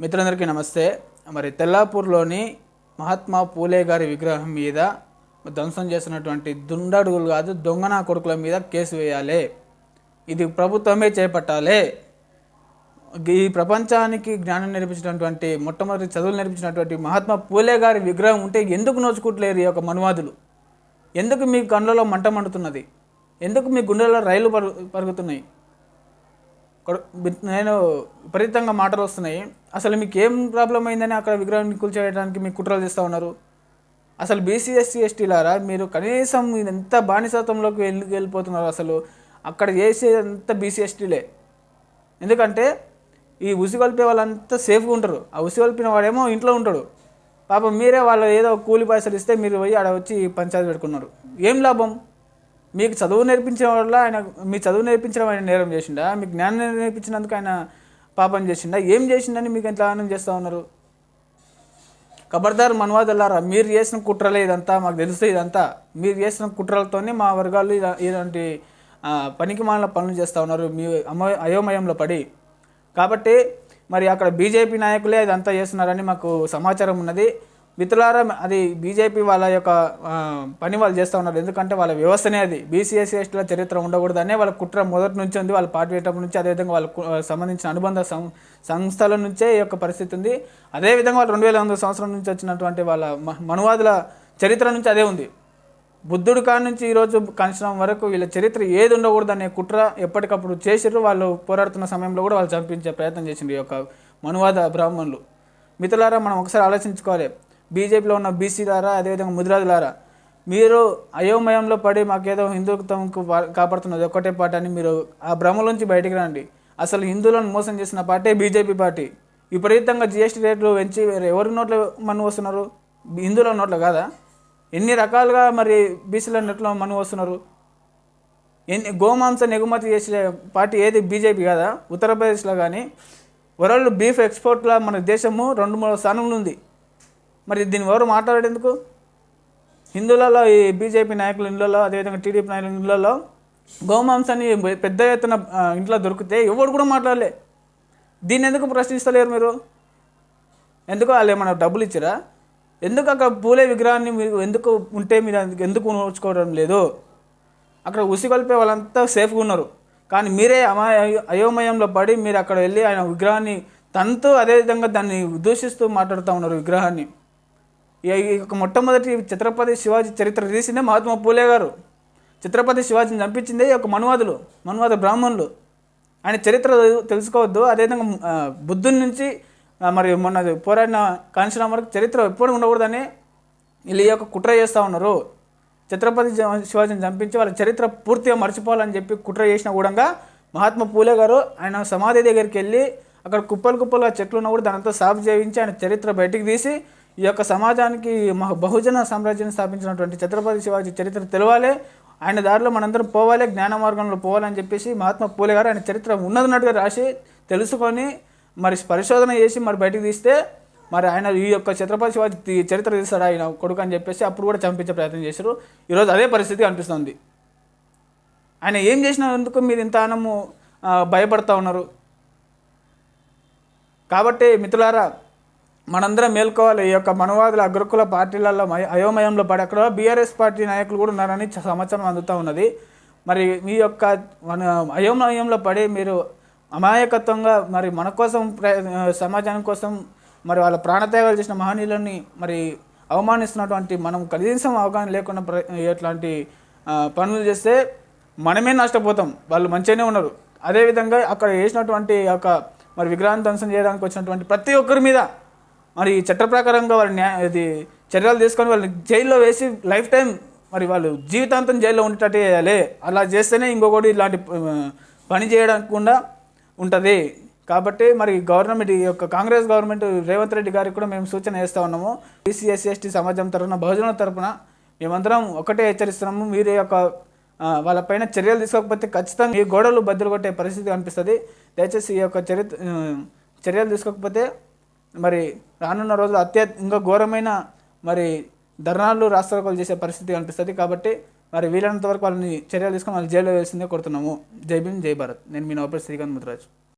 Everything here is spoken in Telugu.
మిత్రులందరికీ నమస్తే. మరి తెల్లాపూర్లోని మహాత్మా పూలే గారి విగ్రహం మీద ధ్వంసం చేసినటువంటి దుండడుగులు కాదు దొంగన కొడుకుల మీద కేసు వేయాలి. ఇది ప్రభుత్వమే చేపట్టాలి. ఈ ప్రపంచానికి జ్ఞానం నేర్పించినటువంటి మొట్టమొదటి చదువులు నేర్పించినటువంటి మహాత్మా పూలే గారి విగ్రహం ఉంటే ఎందుకు నోచుకుంటలేరు ఈ యొక్క మనువాదులు? ఎందుకు మీ కండ్లలో మంట మండుతున్నది? ఎందుకు మీ గుండెల్లో రైలు పరు పరుగుతున్నాయి? నేను విపరీతంగా మాటలు వస్తున్నాయి. అసలు మీకు ఏం ప్రాబ్లం అయిందని అక్కడ విగ్రహం కూల్చేయడానికి మీకు కుట్రలు చేస్తూ ఉన్నారు? అసలు బీసీ ఎస్సీ ఎస్టీలారా? మీరు కనీసం ఎంత బానిసత్వంలోకి వెళ్ళి వెళ్ళిపోతున్నారు అసలు. అక్కడ చేసేదంతా బీసీ ఎస్టీలే. ఎందుకంటే ఈ ఉసిగొల్పే వాళ్ళంతా సేఫ్గా ఉంటారు. ఆ ఉసిగొల్పిన వాడేమో ఇంట్లో ఉంటాడు. పాపం మీరే వాళ్ళు ఏదో కూలి పైసలు ఇస్తే మీరు పోయి ఆడ వచ్చి పంచాయతీ పెట్టుకున్నారు. ఏం లాభం? మీకు చదువు నేర్పించిన వల్ల ఆయన మీ చదువు నేర్పించడం ఆయన నేరం చేసిండా? మీకు జ్ఞానం నేర్పించినందుకు ఆయన పాపం చేసిండా? ఏం చేసిండని మీకు ఎంత ఆనందం చేస్తూ ఉన్నారు? ఖబర్దార్ మనవాదల్లారా మీరు చేసిన కుట్రలే ఇదంతా మాకు తెలుసు ఇదంతా. మీరు చేసిన కుట్రలతోనే మా వర్గాలు ఇలా- ఇలాంటి పనికి మాలిన పనులు చేస్తూ ఉన్నారు. మీ అమో అయోమయంలో పడి. కాబట్టి మరి అక్కడ బీజేపీ నాయకులే ఇదంతా చేస్తున్నారని మాకు సమాచారం ఉన్నది. మిత్రులారా అది బీజేపీ వాళ్ళ యొక్క పని వాళ్ళు చేస్తూ ఉన్నారు. ఎందుకంటే వాళ్ళ వ్యవస్థనే అది. బీసీఎస్సీ ఎస్టీల చరిత్ర ఉండకూడదనే వాళ్ళ కుట్ర మొదటి నుంచి ఉంది. వాళ్ళ పార్టీ వేయటం నుంచి అదేవిధంగా వాళ్ళకు సంబంధించిన అనుబంధ సం- సంస్థల నుంచే ఈ యొక్క పరిస్థితి ఉంది. అదేవిధంగా వాళ్ళు రెండు వేల ఎనిమిది సంవత్సరం నుంచి వచ్చినటువంటి వాళ్ళ మ- మనువాదుల చరిత్ర నుంచి అదే ఉంది. బుద్ధుడి కాడ నుంచి ఈరోజు కంచడం వరకు వీళ్ళ చరిత్ర ఏది ఉండకూడదు అనే కుట్ర ఎప్పటికప్పుడు చేసిర్రు. వాళ్ళు పోరాడుతున్న సమయంలో కూడా వాళ్ళు చంపించే ప్రయత్నం చేసిండ్రు ఈ యొక్క మనువాద బ్రాహ్మణులు. మిత్రులారా మనం ఒకసారి ఆలోచించుకోవాలి. బీజేపీలో ఉన్న బీసీలారా అదేవిధంగా ముదిరాజులారా మీరు అయోమయంలో పడి మాకేదో హిందుత్వంకు కాపాడుతున్నది ఒక్కటే పార్టీ అని మీరు ఆ భ్రమలోంచి బయటికి రండి. అసలు హిందువులను మోసం చేసిన పార్టీ బీజేపీ పార్టీ. విపరీతంగా జిఎస్టీ రేట్లు పెంచి వేరే ఎవరి నోట్లో మన్ను వస్తున్నారు హిందువుల నోట్లో కాదా? ఎన్ని రకాలుగా మరి బీసీల నోట్లో మన్ను వస్తున్నారు ఎన్ని గోమాంసం ఎగుమతి చేసే పార్టీ ఏది? బీజేపీ కదా? ఉత్తరప్రదేశ్లో కానీ వరల్డ్ బీఫ్ ఎక్స్పోర్ట్లో మన దేశము రెండు మూడు స్థానంలో ఉంది. మరి దీన్ని ఎవరు మాట్లాడేందుకు హిందువులలో ఈ బీజేపీ నాయకులు ఇళ్ళలో అదేవిధంగా టీడీపీ నాయకులు ఇళ్ళలో గోమాంసాన్ని పెద్ద ఎత్తున ఇంట్లో దొరికితే ఎవరు కూడా మాట్లాడలే. దీన్ని ఎందుకు ప్రశ్నిస్తలేరు మీరు? ఎందుకు వాళ్ళు ఏమైనా డబ్బులు ఇచ్చారా? ఎందుకు అక్కడ పూలే విగ్రహాన్ని మీరు ఎందుకు ఉంటే మీరు ఎందుకు నోచుకోవడం లేదు? అక్కడ ఉసిగొల్పే వాళ్ళంతా సేఫ్గా ఉన్నారు. కానీ మీరే అమాయ అయోమయంలో పడి మీరు అక్కడ వెళ్ళి ఆయన విగ్రహాన్ని తనతో అదేవిధంగా దాన్ని దూషిస్తూ మాట్లాడుతూ ఉన్నారు విగ్రహాన్ని. ఈ యొక్క మొట్టమొదటి ఛత్రపతి శివాజీ చరిత్ర తీసిందే మహాత్మా పూలే గారు. ఛత్రపతి శివాజీని చంపించిందే ఈ యొక్క మనువాదులు మనువాద బ్రాహ్మణులు. ఆయన చరిత్ర తెలుసుకోవద్దు. అదేవిధంగా బుద్ధుని నుంచి మరి మొన్న పోరాడిన కాంచనం వరకు చరిత్ర ఎప్పుడు ఉండకూడదని వీళ్ళు ఈ యొక్క కుట్ర చేస్తూ ఉన్నారు. ఛత్రపతి శివాజీని చంపించి వాళ్ళ చరిత్ర పూర్తిగా మర్చిపోవాలని చెప్పి కుట్ర చేసిన కూడా మహాత్మా పూలే గారు ఆయన సమాధి దగ్గరికి వెళ్ళి అక్కడ కుప్పలు కుప్పలుగా చెట్లు ఉన్నా కూడా దానితో సాఫ్ చేయించి ఆయన చరిత్ర బయటికి తీసి ఈ యొక్క సమాజానికి మహ- బహుజన సామ్రాజ్యాన్ని స్థాపించినటువంటి ఛత్రపతి శివాజీ చరిత్ర తెలవాలి. ఆయన దారిలో మనందరం పోవాలి జ్ఞాన మార్గంలో పోవాలని చెప్పేసి మహాత్మా పూలే గారు ఆయన చరిత్ర ఉన్నదన్నట్టుగా రాసి తెలుసుకొని మరి పరిశోధన చేసి మరి బయటకు తీస్తే మరి ఆయన ఈ యొక్క ఛత్రపతి శివాజీ చరిత్ర తీస్తాడు ఆయన కొడుకు అని చెప్పేసి అప్పుడు కూడా చంపించే ప్రయత్నం చేశారు. ఈరోజు అదే పరిస్థితి అనిపిస్తుంది ఆయన ఏం చేసినందుకు మీరు ఇంత ఆనము భయపడతా ఉన్నారు? కాబట్టి మిత్రులారా మనందరం మేల్కోవాలి. ఈ యొక్క మనవాదుల అగ్రకుల పార్టీలలో అయోమయంలో పడి అక్కడ బీఆర్ఎస్ పార్టీ నాయకులు కూడా ఉన్నారని సమాచారం అందుతూ ఉన్నది. మరి మీ యొక్క మన అయోమయంలో పడి మీరు అమాయకత్వంగా మరి మన కోసం ప్ర- కోసం మరి వాళ్ళ ప్రాణత్యాగాలు చేసిన మహనీయులని మరి అవమానిస్తున్నటువంటి మనం కనీసం అవగాహన లేకుండా ప్ర ఇట్లాంటి పనులు చేస్తే మనమే నష్టపోతాం. వాళ్ళు మంచిగానే ఉన్నారు. అదేవిధంగా అక్కడ చేసినటువంటి యొక్క మరి విగ్రహాన్ని ధ్వంసం చేయడానికి వచ్చినటువంటి ప్రతి ఒక్కరి మీద మరి ఈ చట్ట ప్రకారంగా వాళ్ళ ఇది చర్యలు తీసుకొని వాళ్ళని జైల్లో వేసి లైఫ్ టైం మరి వాళ్ళు జీవితాంతం జైల్లో ఉండేటట్టు చేయాలి. అలా చేస్తేనే ఇంకొకటి ఇలాంటి పని చేయకుండా ఉంటుంది. కాబట్టి మరి గవర్నమెంట్ ఈ యొక్క కాంగ్రెస్ గవర్నమెంట్ రేవంత్ రెడ్డి గారికి కూడా మేము సూచన చేస్తూ ఉన్నాము. బీసీ ఎస్సీ ఎస్టీ సమాజం తరఫున బహుజనుల తరఫున మేమందరం ఒకటే హెచ్చరిస్తున్నాము. మీరు యొక్క వాళ్ళపైన చర్యలు తీసుకోకపోతే ఖచ్చితంగా ఈ గోడలు బద్దలు కొట్టే పరిస్థితి కనిపిస్తుంది. దయచేసి ఈ యొక్క చరిత్ర చర్యలు తీసుకోకపోతే మరి రానున్న రోజులు అత్య ఇంకా ఘోరమైన మరి ధర్నాలు రాష్ట్రాలు చేసే పరిస్థితి కనిపిస్తుంది. కాబట్టి మరి వీలైనంత వరకు వాళ్ళని చర్యలు తీసుకొని వాళ్ళు జైల్లో వేసిందే కొడుతున్నాము జై భీమ్ జై భారత్. నేను మీ నవపరి శ్రీకాంత్ ముద్రాజ్